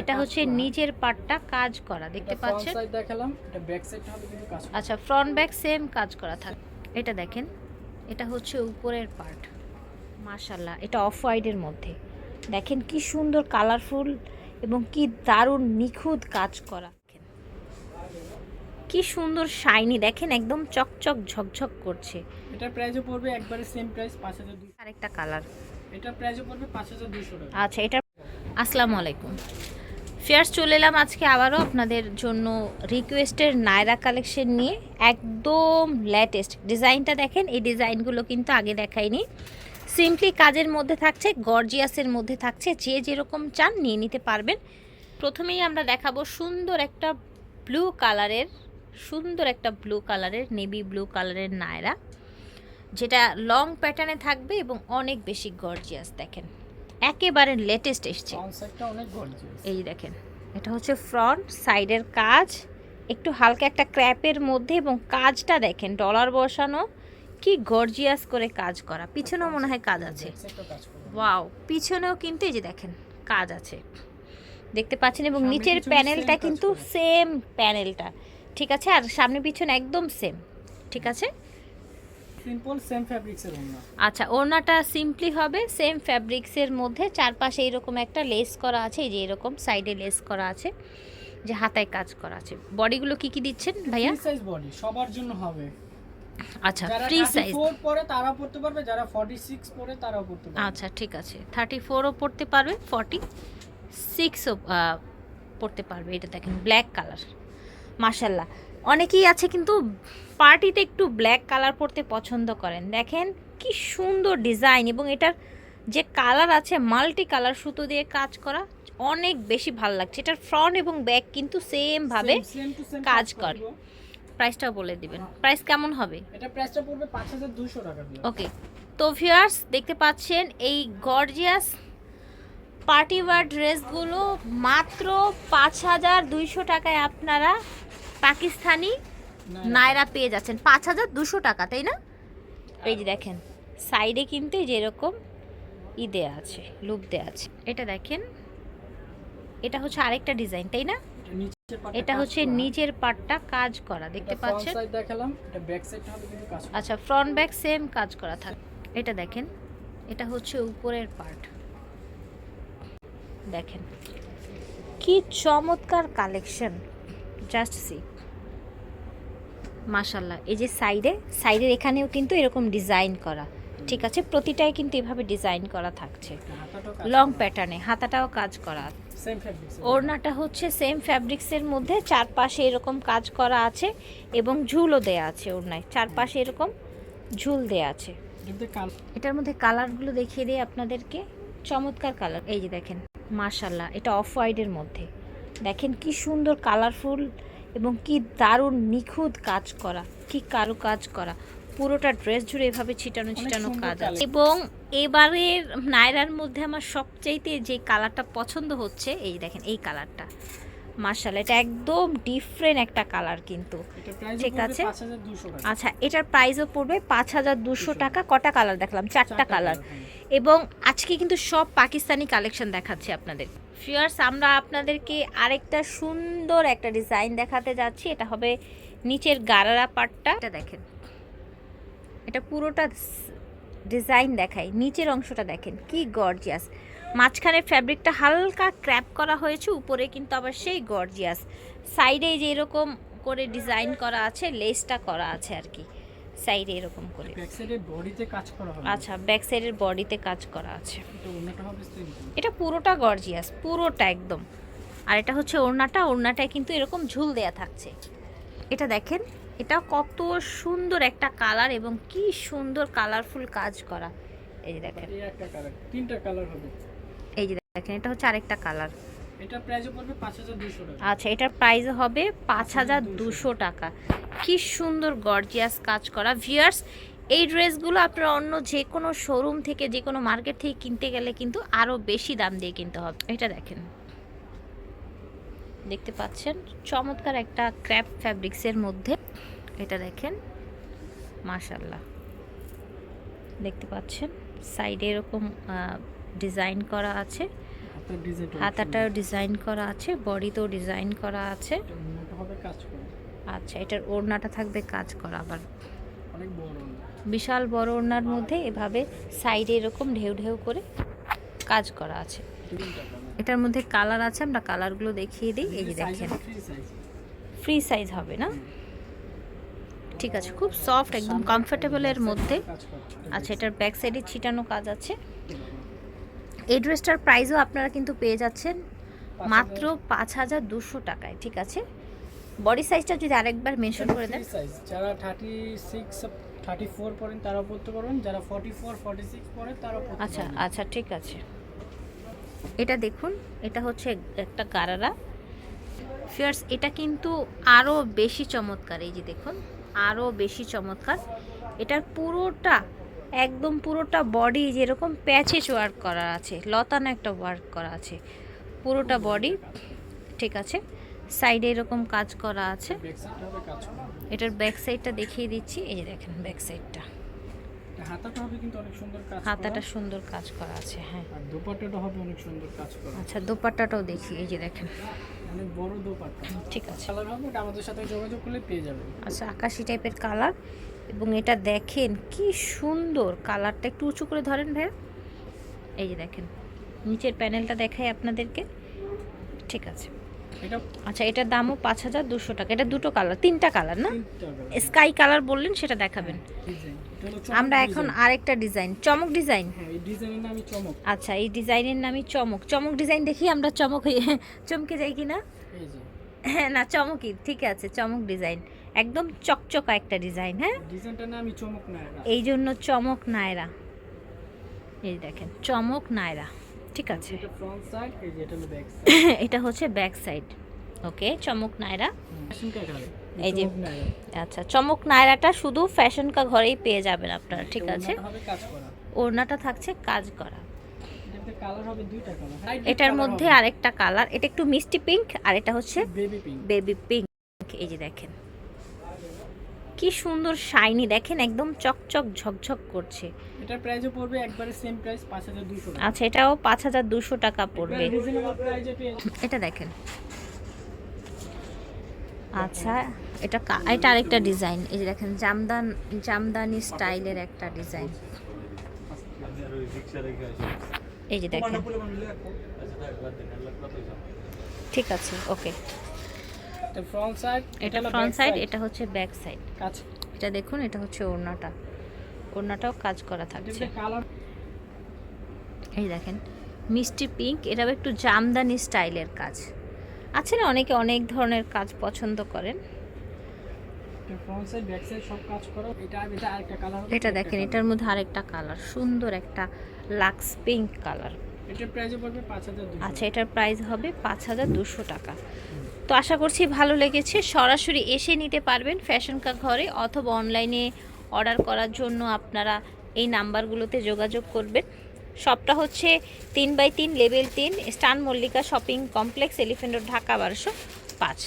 এটা হচ্ছে নিচের পাটটা কাজ করা দেখতে পাচ্ছেন? দেখালাম এটা ব্যাক সাইডটা হবে কিন্তু কাজ আচ্ছা ফ্রন্ট ব্যাক সেম কাজ করা থাকে। এটা দেখেন এটা হচ্ছে উপরের পার্ট মাশাল্লাহ এটা অফ হোয়াইটের মধ্যে। দেখেন কি সুন্দর কালারফুল এবং কি দারুণ নিখুঁত কাজ করা। কি সুন্দর শাইনি দেখেন একদম চকচক ঝকঝক করছে। এটা প্রাইসও পড়বে একবারে সেম প্রাইস পাঁচ হাজার দুশো আরেকটা কালার এটা প্রাইসও পড়বে পাঁচ হাজার দুশো টাকা। আচ্ছা এটা আসসালামু আলাইকুম। ফেয়ার্স, চলে এলাম আজকে আবারও আপনাদের জন্য রিকোয়েস্টের নায়রা কালেকশন নিয়ে। একদম লেটেস্ট ডিজাইনটা দেখেন, এই ডিজাইনগুলো কিন্তু আগে দেখাইনি। সিম্পলি কাজের মধ্যে থাকছে গর্জিয়াসের মধ্যে থাকছে। যে যেরকম চান নিয়ে নিতে পারবেন। প্রথমেই আমরা দেখাবো সুন্দর একটা ব্লু কালারের সুন্দর একটা ব্লু কালারের নেভি ব্লু কালারের নায়রা। যেটা লং প্যাটার্নে থাকবে এবং অনেক বেশি গর্জিয়াস দেখেন। একেবারে লেটেস্ট এসছে। এই দেখেন এটা হচ্ছে ফ্রন্ট সাইডের কাজ। একটু হালকা একটা ক্র্যাপের মধ্যে এবং কাজটা দেখেন ডলার বসানো। কি গর্জিয়াস করে কাজ করা। পিছনেও মনে হয় কাজ আছে। ওয়াও পিছনেও কিন্তু এই যে দেখেন কাজ আছে। দেখতে পাচ্ছেন এবং নিচের প্যানেলটা কিন্তু সেম প্যানেলটা ঠিক আছে? আর সামনে পিছনে একদম সেম ঠিক আছে? সিম্পল সেম ফ্যাব্রিক্সের অন্য আচ্ছা ওড়নাটা সিম্পলি হবে সেম ফ্যাব্রিক্সের মধ্যে চারপাশে এরকম একটা লেস করা আছে এই যে এরকম সাইডে লেস করা আছে যে হাতায় কাজ করা আছে। বডিগুলো কি কি দিচ্ছেন ভাইয়া? ফ্রি সাইজ বডি সবার জন্য হবে। আচ্ছা ফ্রি সাইজ 34 পরে তারা পড়তে পারবে যারা 46 পরে তারাও পড়তে পারবে। আচ্ছা ঠিক আছে। থার্টি ফোরও পড়তে পারবে ফর্টি সিক্সও পড়তে পারবে। এটা দেখেন ব্ল্যাক কালার মার্শাল্লাহ অনেকেই আছে কিন্তু পার্টিতে একটু ব্ল্যাক কালার পরতে পছন্দ করেন। দেখেন কি সুন্দর ডিজাইন এবং এটার যে কালার আছে মাল্টি কালার সুতো দিয়ে কাজ করা অনেক বেশি ভালো লাগছে। এটার ফ্রন্ট এবং ব্যাক কিন্তু সেম ভাবে কাজ করে। প্রাইসটাও বলে দিবেন। প্রাইস কেমন হবে? এটা প্রাইসটা পড়বে 5200 টাকা ওকে তো ভিউয়ার্স দেখতে পাচ্ছেন এই গর্জিয়াস পার্টি ওয়ার ড্রেসগুলো মাত্র পাঁচ হাজার দুইশো টাকায় আপনারা পাকিস্তানি নায়রা পেয়ে যাচ্ছেন। পাঁচ হাজার দুশো টাকা তাই না? এই যে দেখেন সাইডে কিন্তু যেরকম ই দেয়া আছে লুপ দেয়া আছে। এটা দেখেন এটা হচ্ছে আরেকটা ডিজাইন তাই না? এটা হচ্ছে। নিচের পাটটা কাজ করা দেখতে পাচ্ছেন। আচ্ছা ফ্রন্ট ব্যাক সেম কাজ করা থাকে। এটা দেখেন এটা হচ্ছে উপরের পার্ট দেখেন কি চমৎকার কালেকশন জাস্ট সি মাশাল্লাহ এই যে সাইডে সাইডের এখানেও কিন্তু এরকম ডিজাইন করা। ঠিক আছে প্রতিটাই কিন্তু এভাবে ডিজাইন করা থাকছে। লং প্যাটার্নে হাতাটাও কাজ করা। ওড়নাটা হচ্ছে সেম ফ্যাব্রিক্সের মধ্যে চারপাশে এরকম কাজ করা আছে এবং ঝুলও দেয়া আছে ওড়নায়। চারপাশে এরকম ঝুল দেয়া আছে। এটার মধ্যে কালারগুলো দেখিয়ে দিই আপনাদেরকে। চমৎকার কালার। এই যে দেখেন মাশাল্লাহ এটা অফ হোয়াইটের মধ্যে। দেখেন কি সুন্দর কালারফুল এবং কি দারুণ নিখুঁত কাজ করা কি কারও কাজ করা। পুরোটা ড্রেস জুড়ে এভাবে ছিটানো ছিটানো কাজ আছে। এবং এবারের নায়রার মধ্যে আমার সবচাইতে যে কালারটা পছন্দ হচ্ছে এই দেখেন এই কালারটা। মার্শাল্লাহ এটা একদম ডিফারেন্ট একটা কালার কিন্তু। ঠিক আছে। আচ্ছা এটার প্রাইসও পড়বে পাঁচ হাজার দুশো টাকা। কটা কালার দেখলাম? চারটা কালার হ্যাঁ। এবং আজকে কিন্তু সব পাকিস্তানি কালেকশন দেখাচ্ছি আপনাদের। ফিয়ার্স আমরা আপনাদেরকে আরেকটা সুন্দর একটা ডিজাইন দেখাতে যাচ্ছি। এটা হবে নিচের গারারা পাটটা। এটা দেখেন। এটা পুরোটা ডিজাইন দেখাই নিচের অংশটা দেখেন। কি গর্জিয়াস মাঝখানে ফ্যাব্রিকটা হালকা ক্র্যাপ করা হয়েছে উপরে কিন্তু আবার সেই গর্জিয়াস। সাইডে যে এরকম করে ডিজাইন করা আছে লেসটা করা আছে আর কি। সাইডে এরকম করে। ব্যাক সাইডে বডিতে কাজ করা হবে আচ্ছা ব্যাক সাইডের বডিতে কাজ করা আছে। এটা পুরোটা গর্জিয়াস পুরোটা একদম। আর এটা হচ্ছে ওড়নাটা ওড়নাটায় কিন্তু এরকম ঝুল দেয়া থাকছে। এটা দেখেন এটা কত সুন্দর একটা কালার এবং কি সুন্দর কালারফুল কাজ করা। এই দেখেন। তিনটা কালার হবে। দেখেন এটা হচ্ছে আরেকটা কালার। এটা প্রাইসও পড়বে 5200 টাকা। আচ্ছা এটার প্রাইস হবে পাঁচ হাজার দুশো টাকা। কি সুন্দর গর্জিয়াস কাজ করা। ভিয়ার্স এই ড্রেসগুলো আপনারা অন্য যে কোনো শোরুম থেকে যে কোনো মার্কেট থেকে কিনতে গেলে কিন্তু আরও বেশি দাম দিয়ে কিনতে হবে। এটা দেখেন। দেখতে পাচ্ছেন? চমৎকার একটা ক্র্যাপ ফ্যাব্রিক্সের মধ্যে। এটা দেখেন। মাশাল্লাহ দেখতে পাচ্ছেন? সাইডে এরকম ডিজাইন করা আছে। হাতাটাও ডিজাইন করা আছে। বডিতেও ডিজাইন করা আছে। আচ্ছা এটার ওড়নাটা থাকবে কাজ করা আবার। বিশাল বড় ওড়নার মধ্যে এভাবে সাইডে এরকম ঢেউ ঢেউ করে কাজ করা আছে। এটার মধ্যে কালার আছে আমরা কালারগুলো দেখিয়ে দিই। এই যে দেখেন। ফ্রি সাইজ হবে না? ঠিক আছে খুব সফট একদম কমফোর্টেবলের মধ্যে। আচ্ছা এটার ব্যাক সাইডে ছিটানো কাজ আছে। এই ড্রেসটার প্রাইসও আপনারা কিন্তু পেয়ে যাচ্ছেন মাত্র পাঁচ হাজার দুশো টাকায় ঠিক আছে? বডি সাইজটা যদি আরেকবার মেনশন করে দেন। ফ্রি সাইজ যারা 36 34 পড়েন তারাও পড়তে পারবেন। যারা 44 46 পড়েন তারাও পড়তে আচ্ছা আচ্ছা ঠিক আছে। এটা দেখুন এটা হচ্ছে একটা গারারা। ফিয়ার্স এটা কিন্তু আরও বেশি চমৎকার এই যে দেখুন আরও বেশি চমৎকার। এটার পুরোটা একদম পুরোটা বডি যেরকম প্যাচেস ওয়ার্ক করা আছে লতানো একটা ওয়ার্ক করা আছে পুরোটা বডি ঠিক আছে? সাইডে এরকম কাজ করা আছে। এটার ব্যাক সাইডটা দেখিয়ে দিচ্ছি এই যে দেখেন ব্যাক সাইডটা হাতাটা সুন্দর কাজ করা। আছে হ্যাঁ। দোপাট্টাটা হবে অনেক সুন্দর কাজ করা। আচ্ছা দোপাট্টাটাও দেখি এই যে দেখেন। অনেক বড় দোপাট্টা। ঠিক আছে। কালার হবে আমাদের সাথে যোগাযোগ করলে পেয়ে যাবেন। আচ্ছা আকাশি টাইপের কালার এবং এটা দেখেন কি সুন্দর কালারটা। একটু উঁচু করে ধরেন ভাইয়া। এই যে দেখেন নিচের প্যানেলটা দেখাই আপনাদেরকে। ঠিক আছে। আচ্ছা এটার দামও পাঁচ হাজার দুশো টাকা। এটা দুটো কালার তিনটা কালার না? স্কাই কালার বললেন সেটা দেখাবেন। চমক আমরা এখন আরেকটা ডিজাইন চমক ডিজাইন হ্যাঁ আচ্ছা এই ডিজাইনের নামই চমক। চমক ডিজাইন দেখি আমরা চমক হয়ে চমকে যাই কি না হ্যাঁ না চমকই। ঠিক আছে চমক ডিজাইন একদম চকচকা একটা ডিজাইন হ্যাঁ? চমক না। এই জন্য চমক নায়রা। এই দেখেন চমক নায়রা ঠিক আছে? এটা ফ্রন্ট সাইড এই যে এটা হলো ব্যাক সাইড এটা হচ্ছে ব্যাক সাইড ওকে চমক নায়রা। এই যে- আচ্ছা চমক নায়রাটা শুধু ফ্যাশন কা ঘরেই পেয়ে যাবেন আপনারা ঠিক আছে? ওড়নাটা থাকছে কাজ করা। এটার মধ্যে আরেকটা কালার এটা একটু মিষ্টি পিঙ্ক আর এটা হচ্ছে বেবি পিঙ্ক বেবি পিঙ্ক এই যে দেখেন কি সুন্দর শাইনি দেখেন একদম চকচক ঝকঝক করছে। এটা প্রাইসও পড়বে একবারে সেম প্রাইস 5200 টাকা। আচ্ছা এটাও পাঁচ হাজার দুশো টাকা পড়বে। প্রাইসে এটা দেখেন। আচ্ছা এটা কা- এটা আরেকটা ডিজাইন। এই যে দেখেন জামদান জামদানি স্টাইলের একটা ডিজাইন। এই যে দেখেন। ঠিক আছে ওকে। এটা ফ্রন্ট সাইড এটা ফ্রন্ট সাইড এটা হচ্ছে ব্যাক সাইড কাজ। এটা দেখুন এটা হচ্ছে ওড়নাটা। ওড়নাটাও কাজ করা থাকছে। এই দেখেন মিষ্টি পিঙ্ক এটাও একটু জামদানি স্টাইলের কাজ। আছে না অনেকে অনেক ধরনের কাজ পছন্দ করেন? এটা দেখেন এটার মধ্যে আরেকটা কালার সুন্দর একটা লাক্স পিঙ্ক কালার এটার প্রাইসও পড়বে 5200 আচ্ছা এটার প্রাইস হবে পাঁচ হাজার দুশো টাকা। তো আশা করছি ভালো লেগেছে। সরাসরি এসে নিতে পারবেন ফ্যাশন কা ঘরে অথবা অনলাইনে অর্ডার করার জন্য আপনারা এই নাম্বারগুলোতে যোগাযোগ করবেন। সবটা হচ্ছে তিন বাই তিন লেভেল তিন স্টান Mallika shopping complex Elephant Dhaka বারোশো পাঁচ।